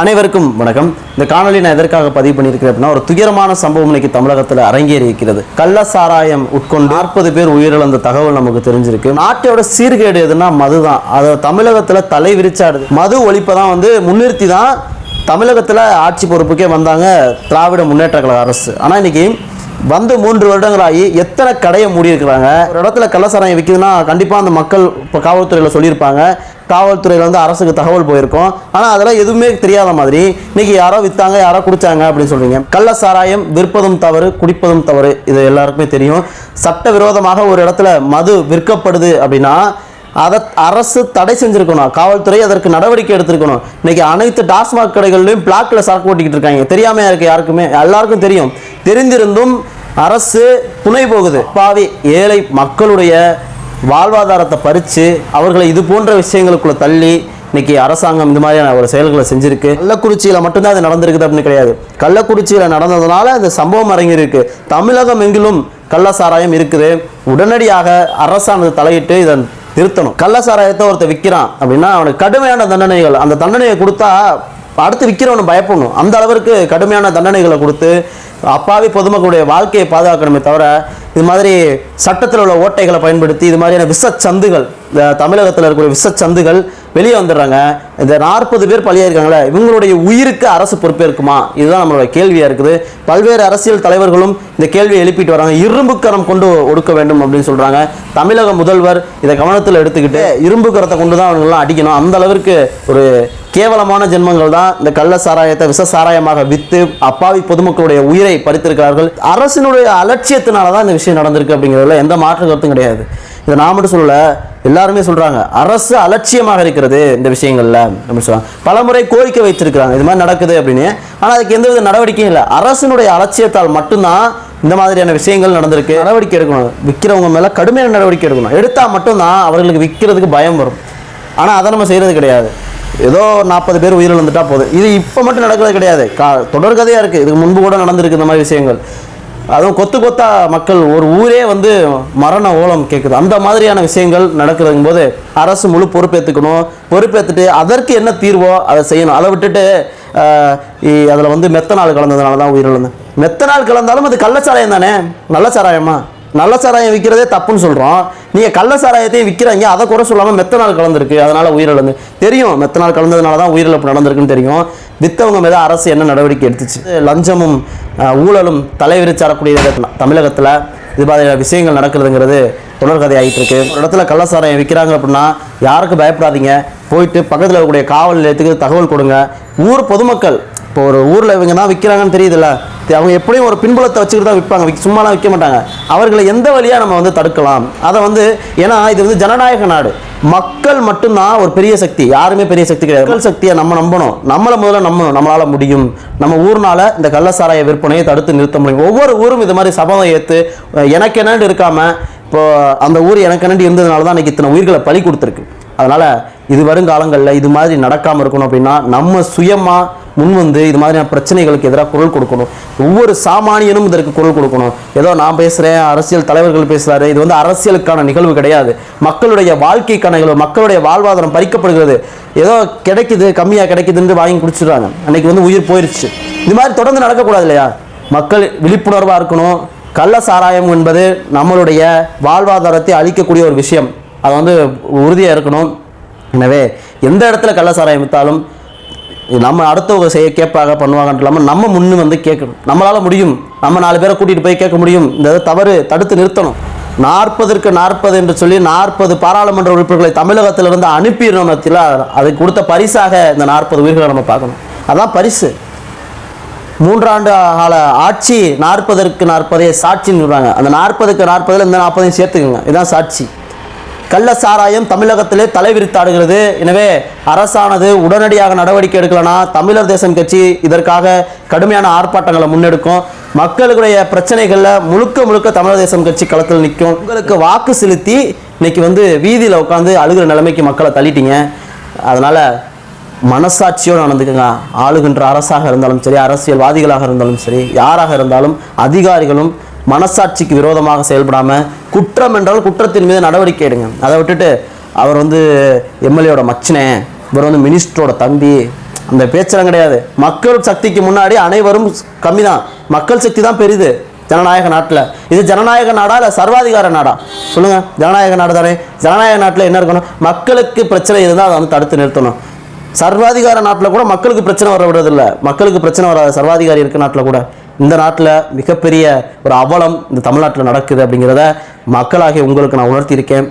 அனைவருக்கும் வணக்கம். இந்த காணொலி நான் எதற்காக பதிவு பண்ணியிருக்கிறேன் அப்படின்னா ஒரு துயரமான சம்பவம் இன்னைக்கு தமிழகத்தில் அரங்கேறி இருக்கிறது கள்ள சாராயம் உட்கொண்டு நாற்பது பேர் உயிரிழந்த தகவல் நமக்கு தெரிஞ்சிருக்கு. நாட்டோட சீர்கேடு எதுனா மதுதான் அதை தமிழகத்தில் தலை விரிச்சாடுது. மது ஒழிப்பை தான் வந்து முன்னிறுத்தி தான் தமிழகத்தில் ஆட்சி பொறுப்புக்கே வந்தாங்க திராவிட முன்னேற்ற கழக அரசு. ஆனால் இன்னைக்கு வந்து மூன்று வருடங்களாகி எத்தனை கடையை மூடியிருக்கிறாங்க. ஒரு இடத்துல கள்ளசாராயம் விற்கிதுன்னா கண்டிப்பாக அந்த மக்கள் இப்போ காவல்துறையில் சொல்லியிருப்பாங்க. காவல்துறையில் வந்து அரசுக்கு தகவல் போயிருக்கும். ஆனால் அதெல்லாம் எதுவுமே தெரியாத மாதிரி இன்னைக்கு யாரோ விற்றாங்க யாரோ குடித்தாங்க அப்படின்னு சொல்கிறீங்க கள்ள சாராயம் விற்பதும் தவறு குடிப்பதும் தவறு இது எல்லாருக்குமே தெரியும். சட்டவிரோதமாக ஒரு இடத்துல மது விற்கப்படுது அப்படின்னா அதை அரசு தடை செஞ்சிருக்கணும். காவல்துறை அதற்கு நடவடிக்கை எடுத்திருக்கணும். இன்னைக்கு அனைத்து டாஸ்மாக் கடைகள்லையும் பிளாக்ல சரக்கு ஓட்டிக்கிட்டு இருக்காங்க. தெரியாமையாக இருக்குது யாருக்குமே? எல்லாருக்கும் தெரியும். தெரிந்திருந்தும் அரசு துணை போகுது. பாவி ஏழை மக்களுடைய வாழ்வாதாரத்தை பறித்து அவர்களை இது போன்ற விஷயங்களுக்குள்ள தள்ளி இன்னைக்கு அரசாங்கம் இந்த மாதிரியான ஒரு செயல்களை செஞ்சுருக்கு. கள்ளக்குறிச்சியில் மட்டும்தான் அது நடந்திருக்குது அப்படின்னு கிடையாது. கள்ளக்குறிச்சியில் நடந்ததுனால இந்த சம்பவம் அரங்கியிருக்கு தமிழகம் எங்கிலும் கள்ள சாராயம் இருக்குது. உடனடியாக அரசானது தலையிட்டு இதை நிறுத்தணும் கள்ள சாராயத்தை ஒருத்தர் விற்கிறான் அப்படின்னா அவனுக்கு கடுமையான தண்டனைகள். அந்த தண்டனையை கொடுத்தா அடுத்து விற்கிறவனு பயப்படணும். அந்த அளவிற்கு கடுமையான தண்டனைகளை கொடுத்து அப்பாவி பொதுமக்களுடைய வாழ்க்கையை பாதுகாக்கணுமே தவிர இது மாதிரி சட்டத்தில் உள்ள ஓட்டைகளை பயன்படுத்தி இது மாதிரியான விஷச்சந்துகள் இந்த தமிழகத்தில் இருக்கக்கூடிய விஷச்சந்துகள் வெளியே வந்துடுறாங்க. இந்த நாற்பது பேர் பலியாயிருக்காங்களே இவங்களுடைய உயிருக்கு அரசு பொறுப்பேற்குமா? இதுதான் நம்மளோட கேள்வியாக இருக்குது. பல்வேறு அரசியல் தலைவர்களும் இந்த கேள்வியை எழுப்பிட்டு வராங்க. இரும்பு கரம் கொண்டு ஒடுக்க வேண்டும் அப்படின்னு சொல்கிறாங்க தமிழக முதல்வர் இதை கவனத்தில் எடுத்துக்கிட்டு இரும்பு கரத்தை கொண்டு தான் அவங்களாம் அடிக்கணும். அந்த அளவிற்கு ஒரு கேவலமான ஜென்மங்கள் தான் இந்த கள்ள சாராயத்தை விஷ சாராயமாக விற்று அப்பாவி பொதுமக்களுடைய உயிரை பறித்திருக்கிறார்கள். அரசினுடைய அலட்சியத்தினால தான் இந்த விஷயம் நடந்திருக்கு அப்படிங்கிறதுல எந்த மாற்று கருத்தும் கிடையாது. இதை நான் மட்டும் சொல்லலை எல்லாருமே சொல்கிறாங்க அரசு அலட்சியமாக இருக்கிறது இந்த விஷயங்களில் அப்படின்னு சொல்றாங்க. பலமுறை கோரிக்கை வைத்திருக்கிறாங்க இது மாதிரி நடக்குது அப்படின்னு. ஆனால் அதுக்கு எந்தவித நடவடிக்கையும் இல்லை. அரசினுடைய அலட்சியத்தால் மட்டும்தான் இந்த மாதிரியான விஷயங்கள் நடந்திருக்கு. நடவடிக்கை எடுக்கணும். விற்கிறவங்க மேலே கடுமையான நடவடிக்கை எடுக்கணும். எடுத்தால் மட்டும்தான் அவர்களுக்கு விற்கிறதுக்கு பயம் வரும். ஆனால் அதை நம்ம செய்கிறது கிடையாது. ஏதோ நாற்பது பேர் உயிரிழந்துட்டா போதும். இது இப்போ மட்டும் நடக்கிறது கிடையாது. கா தொடர்கதையாக இருக்குது இதுக்கு முன்பு கூட நடந்திருக்கு இந்த மாதிரி விஷயங்கள். அதுவும் கொத்து கொத்தா மக்கள் ஒரு ஊரே வந்து மரண ஓலம் கேட்குது அந்த மாதிரியான விஷயங்கள் நடக்கிறதுங்கும் போது அரசு முழு பொறுப்பேற்றுக்கணும் பொறுப்பேற்றுட்டு அதற்கு என்ன தீர்வோ அதை செய்யணும். அதை விட்டுட்டு அதில் வந்து மெத்தனால் கலந்ததுனால தான் உயிரிழந்தேன். மெத்தனால் கலந்தாலும் அது கள்ளச்சாராயம் தானே? நல்ல சாராயமா? நல்ல சாராயம் விற்கிறதே தப்புன்னு சொல்கிறோம் நீங்கள் கள்ள சாராயத்தையும் விற்கிறாங்க அதை குறை சொல்லாமல் மெத்தனால் கலந்துருக்கு. அதனால் உயிரிழந்து. தெரியும் மெத்தனால் கலந்ததுனால தான் உயிரிழப்பு நடந்திருக்குன்னு தெரியும். வித்தவங்க மீது அரசு என்ன நடவடிக்கை எடுத்துச்சு? லஞ்சமும் ஊழலும் தலைவிரிச்சாரக்கூடிய தமிழகத்தில் இது மாதிரியான விஷயங்கள் நடக்கிறதுங்கிறது தொடர்கதை ஆகிட்டு இருக்கு ஒரு இடத்துல கள்ளசாராயம் விற்கிறாங்க அப்படின்னா யாருக்கும் பயப்படாதீங்க. போயிட்டு பக்கத்தில் இருக்கக்கூடிய காவல் நிலையத்துக்கு தகவல் கொடுங்க. ஊர் பொதுமக்கள் இப்போ ஒரு ஊரில் இவங்க தான் விற்கிறாங்கன்னு தெரியுதுல்ல. அவங்க எப்படியும் ஒரு பின்புலத்தை வச்சுக்கிட்டு தான் விற்பாங்க விக்க சும்மாலாம் விற்க மாட்டாங்க. அவர்களை எந்த வழியாக நம்ம வந்து தடுக்கலாம்? அதை வந்து ஏன்னா இது வந்து ஜனநாயக நாடு. மக்கள் மட்டும்தான் ஒரு பெரிய சக்தி. யாருமே பெரிய சக்தி கிடையாது. மக்கள் சக்தியை நம்ம நம்பணும். நம்மளை முதல்ல நம்பணும். நம்மளால் முடியும். நம்ம ஊர்னால இந்த கள்ளசாராய விற்பனையை தடுத்து நிறுத்த முடியும். ஒவ்வொரு ஊரும் இது மாதிரி சபதம் ஏற்று எனக்கு என்னன்னு இருக்காமல் இப்போ அந்த ஊர் எனக்கு என்னண்டு இருந்ததுனால தான் இன்றைக்கி இத்தனை உயிர்களை பலி கொடுத்துருக்கு. அதனால் இது வருங்காலங்களில் இது மாதிரி நடக்காமல் இருக்கணும் அப்படின்னா நம்ம சுயமாக முன் வந்து இது மாதிரியான பிரச்சனைகளுக்கு எதிராக குரல் கொடுக்கணும். ஒவ்வொரு சாமானியனும் இதற்கு குரல் கொடுக்கணும். ஏதோ நான் பேசுகிறேன் அரசியல் தலைவர்கள் பேசுகிறாரு இது வந்து அரசியலுக்கான நிகழ்வு கிடையாது. மக்களுடைய வாழ்க்கைக்கான நிகழ்வு மக்களுடைய வாழ்வாதாரம் பறிக்கப்படுகிறது. ஏதோ கிடைக்குது கம்மியாக கிடைக்குதுன்னு வாங்கி குடிச்சிடுறாங்க. அன்னைக்கு வந்து உயிர் போயிடுச்சு இது மாதிரி தொடர்ந்து நடக்கக்கூடாது இல்லையா? மக்கள் விழிப்புணர்வாக இருக்கணும். கள்ள சாராயம் என்பது நம்மளுடைய வாழ்வாதாரத்தை அழிக்கக்கூடிய ஒரு விஷயம். அது வந்து உறுதியாக இருக்கணும். எனவே எந்த இடத்துல கள்ள சாராயம் விற்றாலும் நம்ம அடுத்தவங்க செய்ய கேட்பாங்க பண்ணுவாங்கன்ட்டு இல்லாமல் நம்ம முன்னு வந்து கேட்கணும். நம்மளால் முடியும். நம்ம நாலு பேரை கூட்டிகிட்டு போய் கேட்க முடியும். இந்த தவறு தடுத்து நிறுத்தணும். நாற்பதற்கு நாற்பது என்று சொல்லி நாற்பது பாராளுமன்ற உறுப்பினர்களை தமிழகத்திலிருந்து அனுப்பிடணும் மத்தியில் அதுக்கு கொடுத்த பரிசாக இந்த நாற்பது உயிர்களை நம்ம பார்க்கணும். அதான் பரிசு. மூன்றாண்டு கால ஆட்சி நாற்பதற்கு நாற்பதே சாட்சின்னு சொல்கிறாங்க அந்த நாற்பதுக்கு நாற்பதில் இந்த நாற்பதையும் சேர்த்துக்கோங்க. இதுதான் சாட்சி. கள்ள சாராயம் தமிழகத்திலே தலைவிரித்தாடுகிறது எனவே அரசானது உடனடியாக நடவடிக்கை எடுக்கலனா தமிழர் தேசம் கட்சி இதற்காக கடுமையான ஆர்ப்பாட்டங்களை முன்னெடுக்கும். மக்களுடைய பிரச்சனைகளில் முழுக்க முழுக்க தமிழர் தேசம் கட்சி களத்தில் நிற்கும். உங்களுக்கு வாக்கு செலுத்தி இன்னைக்கு வந்து வீதியில் உட்காந்து அழுகிற நிலைமைக்கு மக்களை தள்ளிட்டீங்க. அதனால் மனசாட்சியோடு நடந்துக்குங்க. ஆளுகின்ற அரசாக இருந்தாலும் சரி அரசியல்வாதிகளாக இருந்தாலும் சரி யாராக இருந்தாலும் அதிகாரிகளும் மனசாட்சிக்கு விரோதமாக செயல்படாமல் குற்றம் என்றால் குற்றத்தின் மீது நடவடிக்கை எடுங்க. அதை விட்டுட்டு அவர் வந்து எம்எல்ஏவோட மச்சினே இவர் வந்து மினிஸ்டரோட தம்பி அந்த பேச்செல்லாம் கிடையாது. மக்கள் சக்திக்கு முன்னாடி அனைவரும் கம்மி தான் மக்கள் சக்தி தான் பெரிது. ஜனநாயக நாட்டில். இது ஜனநாயக நாடா இல்லை சர்வாதிகார நாடா? சொல்லுங்கள் ஜனநாயக நாடு தானே? ஜனநாயக நாட்டில் என்ன இருக்கணும்? மக்களுக்கு பிரச்சனை இருந்தால் அதை வந்து தடுத்து நிறுத்தணும். சர்வாதிகார நாட்டில் கூட மக்களுக்கு பிரச்சனை வர விடுறதில்ல. மக்களுக்கு பிரச்சனை வராது. சர்வாதிகாரி இருக்க நாட்டில் கூட. இந்த நாட்டில் மிகப்பெரிய ஒரு அவலம் இந்த தமிழ்நாட்டில் நடக்குது அப்படிங்கிறத மக்களாகிய உங்களுக்கு நான் உணர்த்தியிருக்கேன்.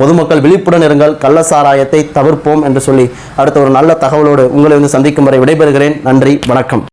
பொதுமக்கள் விழிப்புடன் இருங்கள். கள்ள சாராயத்தை தவிர்ப்போம் என்று சொல்லி அடுத்த ஒரு நல்ல தகவலோடு உங்களை வந்து சந்திக்கும் வரை விடைபெறுகிறேன். நன்றி வணக்கம்.